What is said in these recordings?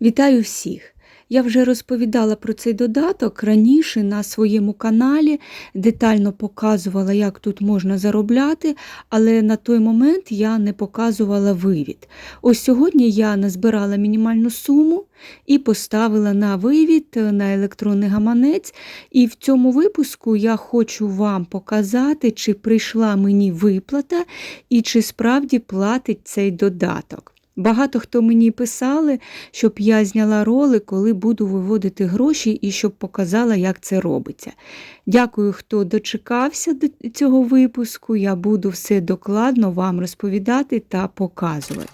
Вітаю всіх! Я вже розповідала про цей додаток раніше на своєму каналі, детально показувала, як тут можна заробляти, але на той момент я не показувала вивід. Ось сьогодні я назбирала мінімальну суму і поставила на вивід на електронний гаманець. І в цьому випуску я хочу вам показати, чи прийшла мені виплата і чи справді платить цей додаток. Багато хто мені писали, щоб я зняла ролик, коли буду виводити гроші і щоб показала, як це робиться. Дякую, хто дочекався до цього випуску. Я буду все докладно вам розповідати та показувати.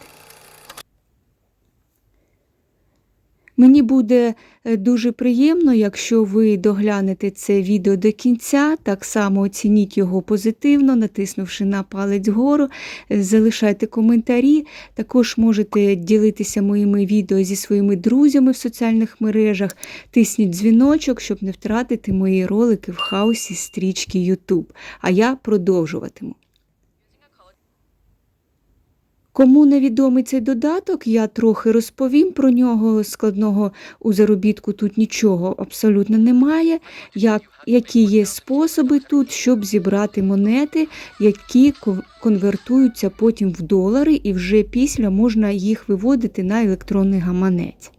Мені буде е, дуже приємно, якщо ви доглянете це відео до кінця, так само оцініть його позитивно, натиснувши на палець вгору, е, залишайте коментарі. Також можете ділитися моїми відео зі своїми друзями в соціальних мережах, тисніть дзвіночок, щоб не втратити мої ролики в хаосі стрічки YouTube. А я продовжуватиму. Кому невідомий цей додаток, я трохи розповім про нього. Складного у заробітку тут нічого абсолютно немає. Як, які є способи тут, щоб зібрати монети, які конвертуються потім в долари, і вже після можна їх виводити на електронний гаманець.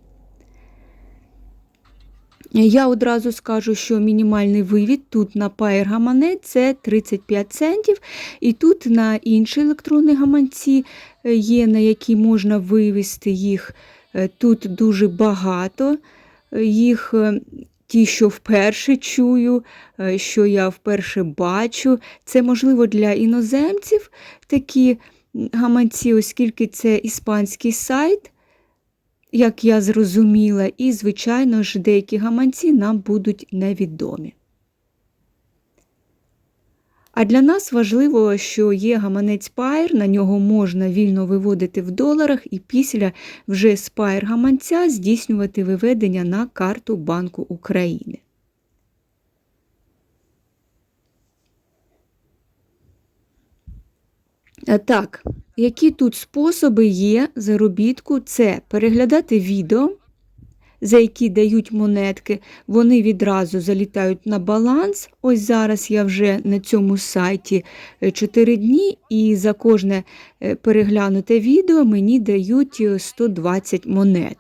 Я одразу скажу, що мінімальний вивід тут на Pair гаманець це 35 центів, і тут на інші електронні гаманці е, є, на які можна вивести їх. Е, тут дуже багато. Е, їх ті, що вперше чую, що я вперше бачу. Це можливо для іноземців такі гаманці, оскільки це іспанський сайт як я зрозуміла, і, звичайно ж, деякі гаманці нам будуть невідомі. А для нас важливо, що є гаманець Pair, на нього можна вільно виводити в доларах і після вже з Pair гаманця здійснювати виведення на карту Банку України. Так, які тут способи є заробітку? Це переглядати відео, за які дають монетки, вони відразу залітають на баланс. Ось зараз я вже на цьому сайті 4 дні, і за кожне е, переглянуте відео мені дають 120 монет.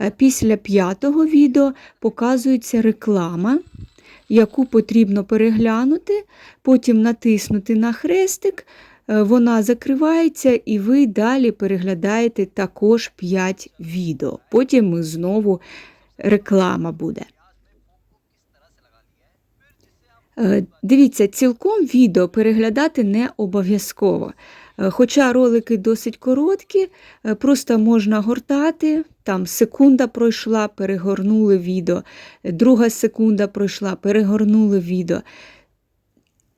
Е, після п'ятого відео показується реклама. Яку потрібно переглянути, потім натиснути на хрестик, Е, вона закривається, і ви далі переглядаєте також 5 відео. Потім знову реклама буде. Е, дивіться, цілком відео переглядати не обов'язково. Е, хоча ролики досить короткі, просто можна гортати, там секунда пройшла, перегорнули відео, друга секунда пройшла, перегорнули відео.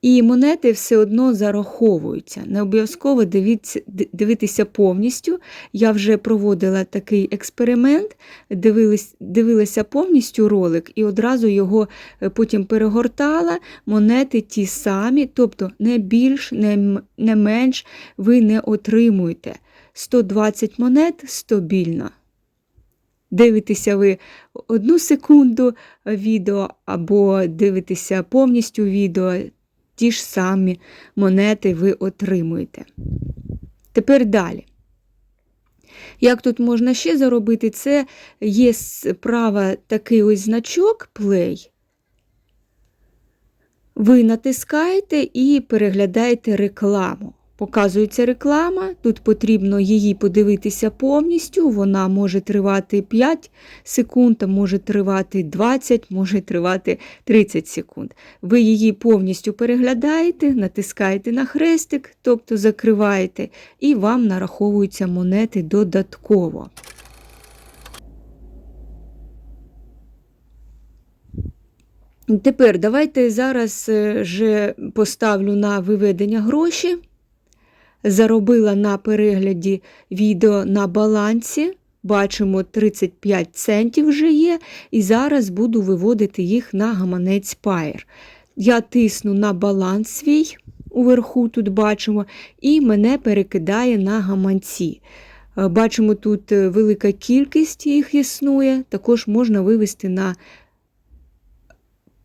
І монети все одно зараховуються. Не обов'язково дивитися повністю. Я вже проводила такий експеримент, дивилась, дивилася повністю ролик і одразу його е, потім перегортала. Монети ті самі, тобто не більш, не, не менш ви не отримуєте. 120 монет стабільно. Дивитеся ви одну секунду відео, або дивитеся повністю відео ті ж самі монети ви отримуєте. Тепер далі. Як тут можна ще заробити, це є справа такий ось значок Play. Ви натискаєте і переглядаєте рекламу. Показується реклама, тут потрібно її подивитися повністю. Вона може тривати 5 секунд, може тривати 20, може тривати 30 секунд. Ви її повністю переглядаєте, натискаєте на хрестик, тобто закриваєте, і вам нараховуються монети додатково. Тепер давайте зараз е, вже поставлю на виведення гроші заробила на перегляді відео на балансі. Бачимо, 35 центів вже є, і зараз буду виводити їх на гаманець Pair. Я тисну на баланс свій, уверху тут бачимо, і мене перекидає на гаманці. Е, Бачимо, тут е, велика кількість їх існує. Також можна вивести на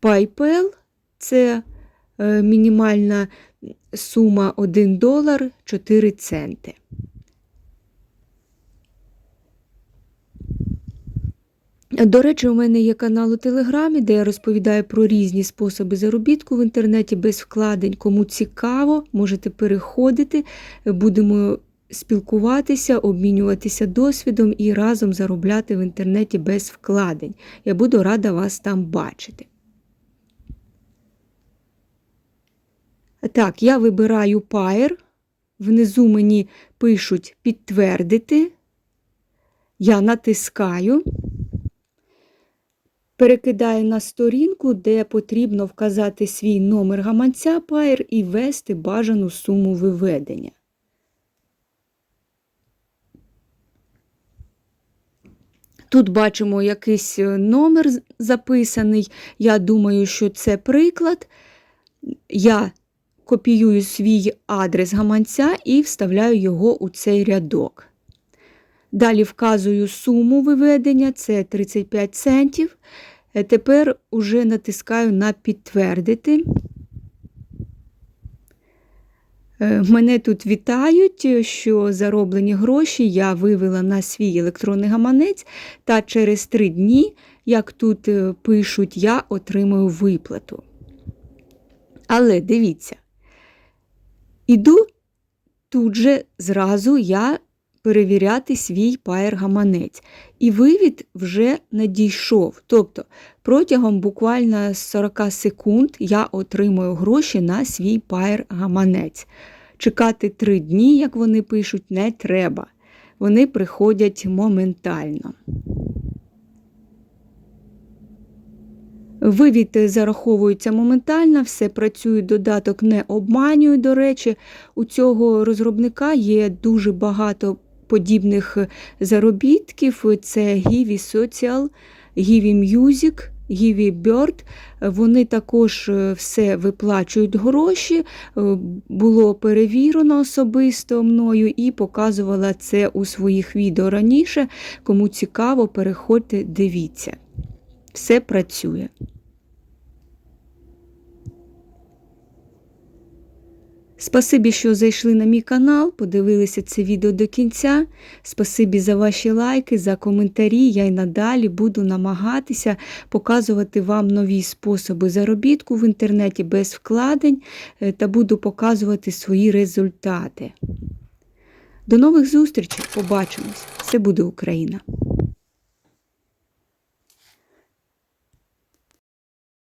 PayPal. Це е, мінімальна сума 1 долар 4 центи. До речі, у мене є канал у Телеграмі, де я розповідаю про різні способи заробітку в інтернеті без вкладень. Кому цікаво, можете переходити, будемо спілкуватися, обмінюватися досвідом і разом заробляти в інтернеті без вкладень. Я буду рада вас там бачити. Так, я вибираю Pair. Внизу мені пишуть підтвердити. Я натискаю перекидаю на сторінку, де потрібно вказати свій номер гаманця Pair і ввести бажану суму виведення. Тут бачимо якийсь номер записаний. Я думаю, що це приклад. Я копіюю свій адрес гаманця і вставляю його у цей рядок. Далі вказую суму виведення, це 35 центів. Е, Тепер уже натискаю на підтвердити. Е, Мене тут вітають, що зароблені гроші я вивела на свій електронний гаманець, та через три дні, як тут е, пишуть, я отримую виплату. Але дивіться, іду тут же зразу я перевіряти свій паєр-гаманець. І вивід вже надійшов. Тобто протягом буквально 40 секунд я отримую гроші на свій паєр-гаманець. Чекати 3 дні, як вони пишуть, не треба. Вони приходять моментально. Вивід зараховується моментально, все працює, додаток не обманює. До речі, у цього розробника є дуже багато подібних заробітків. Це Givi Social, Givi Music, Givi Bird. Вони також все виплачують гроші. Було перевірено особисто мною і показувала це у своїх відео раніше. Кому цікаво, переходьте, дивіться. Все працює. Спасибі, що зайшли на мій канал, подивилися це відео до кінця. Спасибі за ваші лайки, за коментарі. Я й надалі буду намагатися показувати вам нові способи заробітку в інтернеті без вкладень е, та буду показувати свої результати. До нових зустрічей! Побачимось! Все буде Україна!